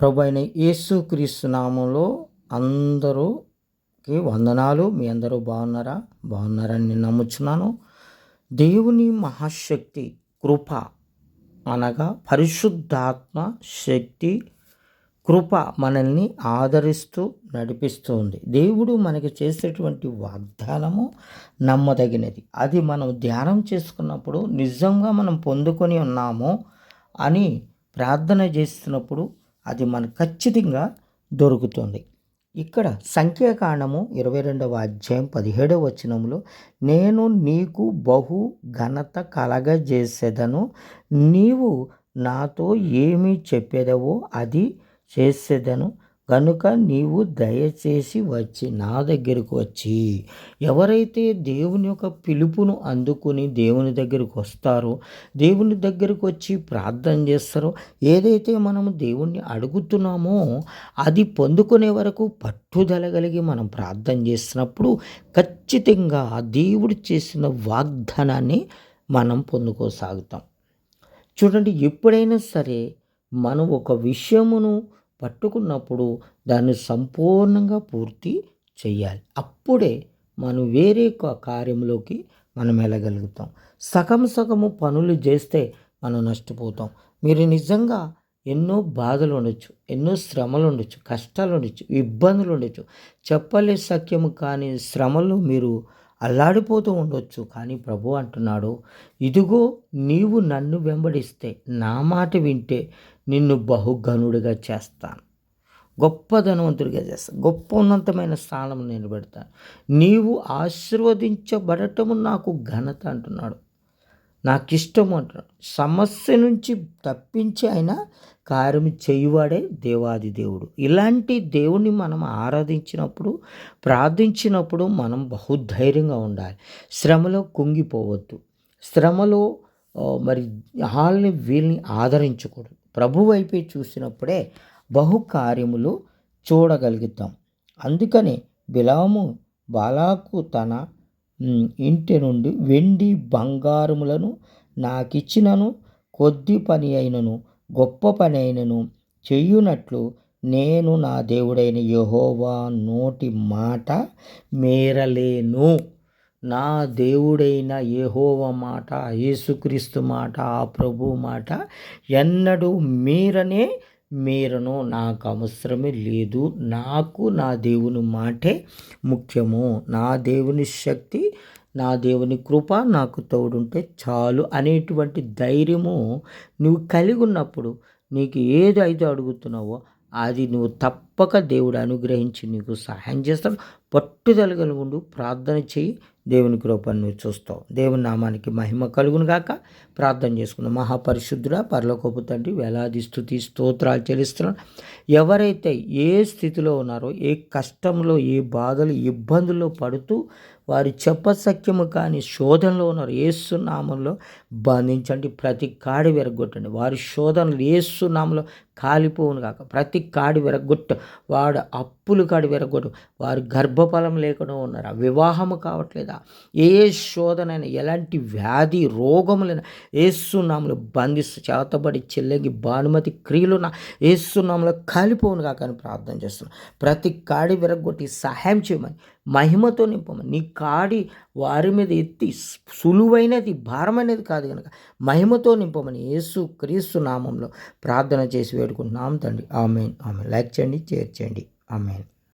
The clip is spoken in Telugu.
ప్రభు అయిన యేసుక్రీస్తు నామంలో అందరూకి వందనాలు. మీ అందరూ బాగున్నారా? బాగున్నారని నేను నమ్ముచున్నాను. దేవుని మహాశక్తి కృప అనగా పరిశుద్ధాత్మ శక్తి కృప మనల్ని ఆదరిస్తూ నడిపిస్తూ ఉంది దేవుడు మనకి చేసేటువంటి వాగ్దానము నమ్మదగినది. అది మనం ధ్యానం చేసుకున్నప్పుడు నిజంగా మనం పొందుకొని ఉన్నామో అని ప్రార్థన చేస్తున్నప్పుడు అది మనకు ఖచ్చితంగా దొరుకుతుంది. ఇక్కడ సంఖ్యాకాండము ఇరవై రెండవ అధ్యాయం పదిహేడవ వచనంలో నేను నీకు బహు ఘనత కలగజేసేదను నీవు నాతో ఏమి చెప్పేదవో అది చేసేదను. కనుక నీవు దయచేసి వచ్చి నా దగ్గరకు వచ్చి ఎవరైతే దేవుని యొక్క పిలుపును అందుకుని దేవుని దగ్గరకు వస్తారో దేవుని దగ్గరకు వచ్చి ప్రార్థన చేస్తారో ఏదైతే మనము దేవుణ్ణి అడుగుతున్నామో అది పొందుకునే వరకు పట్టుదల కలిగి మనం ప్రార్థన చేసినప్పుడు ఖచ్చితంగా దేవుడు చేసిన వాగ్దానాన్ని మనం పొందుకోసాగుతాం. చూడండి ఎప్పుడైనా సరే మనం ఒక విషయమును పట్టుకున్నప్పుడు దాన్ని సంపూర్ణంగా పూర్తి చేయాలి అప్పుడే మనం వేరే కార్యంలోకి మనం వెళ్ళగలుగుతాం. సగం సగము పనులు చేస్తే మనం నష్టపోతాం. మీరు నిజంగా ఎన్నో బాధలు ఉండొచ్చు ఎన్నో శ్రమలు ఉండొచ్చు కష్టాలు ఉండొచ్చు ఇబ్బందులు ఉండొచ్చు. చెప్పలే సఖ్యము కానీ శ్రమలు మీరు అల్లాడిపోతూ ఉండొచ్చు. కానీ ప్రభు అంటున్నాడు ఇదిగో నీవు నన్ను వెంబడిస్తే నా మాట వింటే నిన్ను బహుఘనుడిగా చేస్తాను. గొప్ప ధనవంతుడిగా చేస్తాను. గొప్ప ఉన్నతమైన స్థానం నేను పెడతాను నీవు ఆశీర్వదించబడటము నాకు ఘనత అంటున్నాడు. నాకు ఇష్టం అంటున్నాడు. సమస్య నుంచి తప్పించి ఆయన కార్యం చేయువాడే దేవాది దేవుడు. ఇలాంటి దేవుణ్ణి మనం ఆరాధించినప్పుడు ప్రార్థించినప్పుడు మనం బహుధైర్యంగా ఉండాలి. శ్రమలో కుంగిపోవద్దు. శ్రమలో మరి వాళ్ళని వీళ్ళని ఆదరించకూడదు. ప్రభు వైపే చూసినప్పుడే బహుకార్యములు చూడగలుగుతాం. అందుకనే బిలాము బాలాకు తన ఇంటి నుండి వెండి బంగారములను నాకిచ్చినను కొద్ది పని అయినను గొప్ప పని అయినను చెయ్యునట్లు నేను నా దేవుడైన యహోవా నోటి మాట మేరలేను. నా దేవుడైన యహోవ మాట యేసుక్రీస్తు మాట ఆ ప్రభు మాట ఎన్నడూ మీరనే మీరును నాకు అవసరమే లేదు. నాకు నా దేవుని మాటే ముఖ్యము. నా దేవుని శక్తి నా దేవుని కృప నాకు తోడుంటే చాలు అనేటువంటి ధైర్యము నువ్వు కలిగి ఉన్నప్పుడు నీకు ఏది అయితే అడుగుతున్నావో అది నువ్వు తప్పక దేవుడు అనుగ్రహించి నీకు సహాయం చేస్తాడు. పట్టుదల కలుగుండు ప్రార్థన చేయి దేవుని కృపను నువ్వు చూస్తావు. దేవుని నామానికి మహిమ కలుగును గాక ప్రార్థన చేసుకున్నాం మహాపరిశుద్ధుడా పరలోకపు తండ్రి వేలాది స్థుతి స్తోత్రాలు చెల్లిస్తున్నాను ఎవరైతే ఏ స్థితిలో ఉన్నారో ఏ కష్టంలో ఏ బాధలు ఇబ్బందుల్లో పడుతూ వారి చెప్పసత్యము కానీ శోధనలో ఉన్నారు. ఏసునామంలో బంధించండి. ప్రతి కాడి విరగొట్టండి. వారి శోధనలు ఏసునామంలో కాలిపోవును కాక ప్రతి కాడి విరగొట్టు. వాడు అప్పులు కాడి విరగొట్టు. వారు గర్భఫలం లేకుండా ఉన్నారు. వివాహము కావట్లేదా? ఏ శోధనైనా ఎలాంటి వ్యాధి రోగములైనా ఏసునామంలో బంధిస్తూ చేతబడి చెల్లెగి భానుమతి క్రియలున్న ఏసునామంలో కాలిపోవును కాక అని ప్రార్థన చేస్తున్నాను ప్రతి కాడి విరగొట్టి సహాయం చేయమని మహిమతో నింపమని నీ కాడి వారి మీద ఎత్తి సులువైనది భారమైనది కాదు కనుక మహిమతో నింపమని యేసు క్రీస్తు నామంలో ప్రార్థన చేసి వేడుకుంటున్నాం తండ్రి. ఆమెన్. ఆమె లైక్ చేయండి షేర్ చేయండి. ఆమెన్.